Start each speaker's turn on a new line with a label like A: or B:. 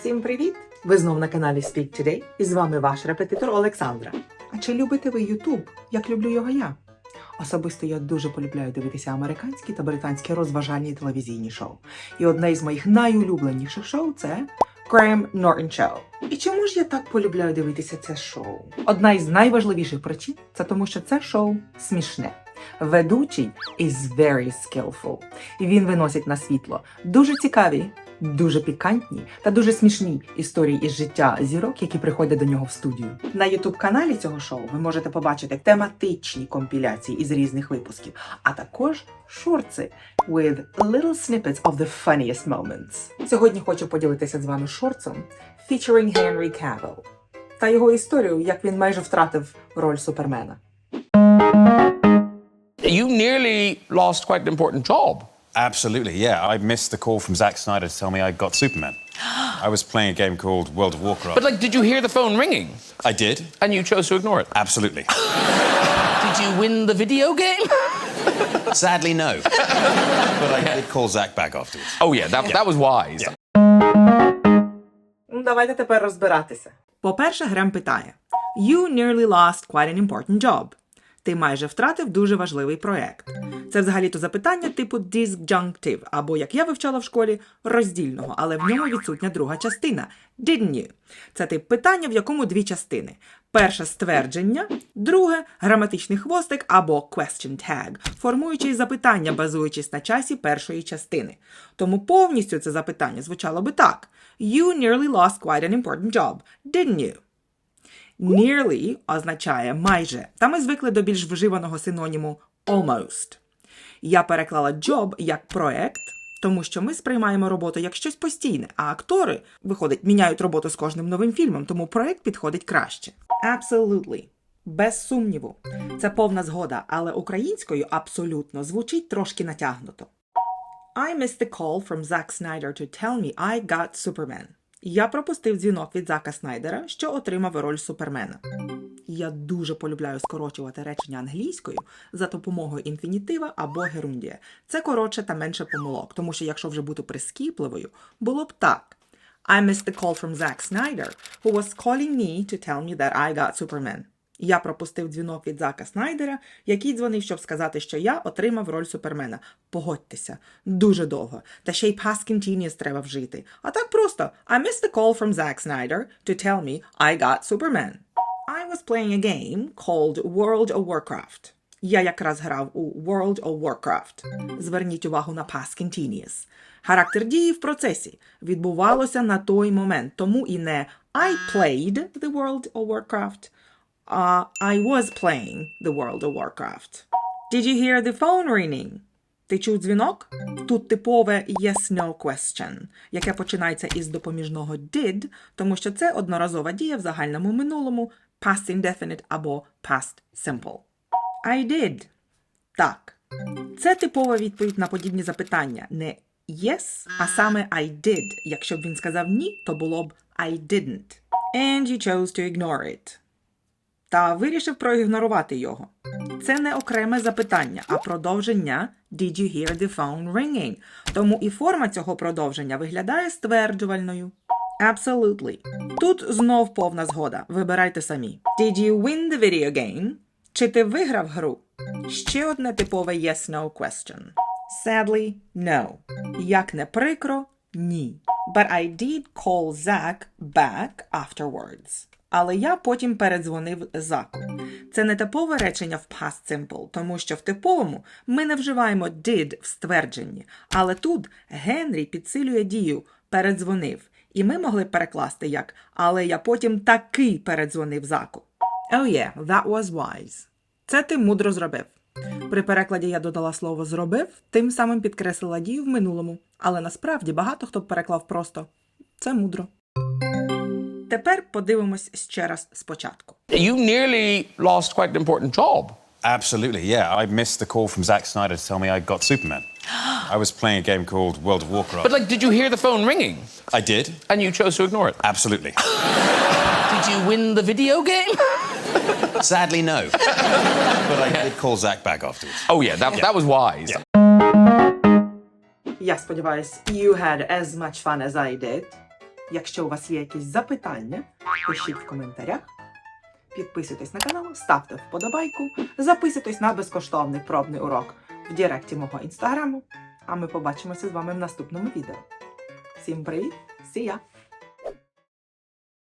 A: Всім привіт! Ви знов на каналі Speak Today і з вами ваш репетитор Олександра. А чи любите ви YouTube, як люблю його я? Особисто я дуже полюбляю дивитися американські та британські розважальні телевізійні шоу. І одне із моїх найулюбленіших шоу це Graham Norton Show. І чому ж я так полюбляю дивитися це шоу? Одна із найважливіших причин це тому, що це шоу смішне. Ведучий is very skillful. І він виносить на світло дуже цікаві, дуже пікантні та дуже смішні історії із життя зірок, які приходять до нього в студію. На youtube каналі цього шоу ви можете побачити тематичні компіляції із різних випусків, а також шорти with little snippets of the funniest moments. Сьогодні хочу поділитися з вами шорцем featuring Henry Cavill та його історію, як він майже втратив роль супермена.
B: You nearly lost quite an important job.
C: Absolutely, yeah. I missed the call from Zack Snyder to tell me I got Superman. I was playing a game called World of Warcraft.
B: But, like, did you hear the phone ringing?
C: I did,
B: And you chose to ignore it?
C: absolutely.
B: Did you win the video game?
C: Sadly, no. but I did call Zack back afterwards.
B: Oh, yeah, that, that was wise.
A: Ну, Давайте тепер розбиратися. По-перше, Грем питає: You nearly lost quite an important job. Ти майже втратив дуже важливий проект. Це взагалі-то запитання типу disjunctive, або, як я вивчала в школі, роздільного, але в ньому відсутня друга частина. Didn't you? Це тип питання, в якому дві частини. Перше ствердження, друге граматичний хвостик або question tag, формуючи запитання, базуючись на часі першої частини. Тому повністю це запитання звучало би так: You nearly lost quite an important job, didn't you? Nearly означає майже, та ми звикли до більш вживаного синоніму almost. Я переклала job як проект, тому що ми сприймаємо роботу як щось постійне, а актори, виходить, міняють роботу з кожним новим фільмом, тому проект підходить краще. Absolutely. Без сумніву. Це повна згода, але українською абсолютно звучить трошки натягнуто. I missed the call from Zack Snyder to tell me I got Superman. Я пропустив дзвінок від Зака Снайдера, що отримав роль Супермена. Я дуже полюбляю скорочувати речення англійською за допомогою інфінітива або герундія. Це коротше та менше помилок, тому що якщо вже бути прискіпливою, було б так. I missed the call from Zack Snyder, who was calling me to tell me that I got Superman. Я пропустив дзвінок від Зака Снайдера, який дзвонив, щоб сказати, що я отримав роль Супермена. Погодьтеся, дуже довго. Та ще й past continuous треба вжити. А так просто I missed the call from Zack Snyder to tell me I got Superman. I was playing a game called World of Warcraft. Я якраз грав у World of Warcraft. Зверніть увагу на past continuous. Характер дії в процесі відбувалося на той момент, тому і не I played the World of Warcraft, а I was playing the World of Warcraft. Did you hear the phone ringing? Ти чув дзвінок? Тут типове yes-no question, яке починається із допоміжного did, тому що це одноразова дія в загальному минулому, past indefinite або past simple. I did. Так. Це типова відповідь на подібні запитання. Не yes, а саме I did. Якщо б він сказав ні, то було б I didn't. And you chose to ignore it. Та вирішив проігнорувати його. Це не окреме запитання, а продовження Did you hear the phone ringing? Тому і форма цього продовження виглядає стверджувальною. Absolutely. Тут знов повна згода. Вибирайте самі. Did you win the video game? Чи ти виграв гру? Ще одне типове yes-no question. Sadly, no. Як не прикро, ні. But I did call Zack back afterwards. Але я потім передзвонив Заку. Це не типове речення в past simple, тому що в типовому ми не вживаємо did в ствердженні, але тут Генрі підсилює дію передзвонив, і ми могли перекласти як але я потім таки передзвонив Заку. Oh yeah, that was wise. Це ти мудро зробив. При перекладі я додала слово зробив, тим самим підкреслила дію в минулому, але насправді багато хто переклав просто це мудро. Тепер подивимось ще раз спочатку.
B: You nearly lost quite an important job.
C: Absolutely, yeah. I missed the call from Zack Snyder to tell me I got Superman. I was playing a game called World of Warcraft.
B: But, like, did you hear the phone ringing?
C: I did,
B: And you chose to ignore it?
C: absolutely.
B: Did you win the video game?
C: Sadly, no. but I did call Zack back afterwards.
B: Oh, yeah, that, that was wise.
A: Я сподіваюсь, you had as much fun as I did. Якщо у вас є якісь запитання, пишіть в коментарях. Підписуйтесь на канал, ставте вподобайку, записуйтесь на безкоштовний пробний урок в Директі мого інстаграму. А ми побачимося з вами в наступному відео. Всім привіт! Ya!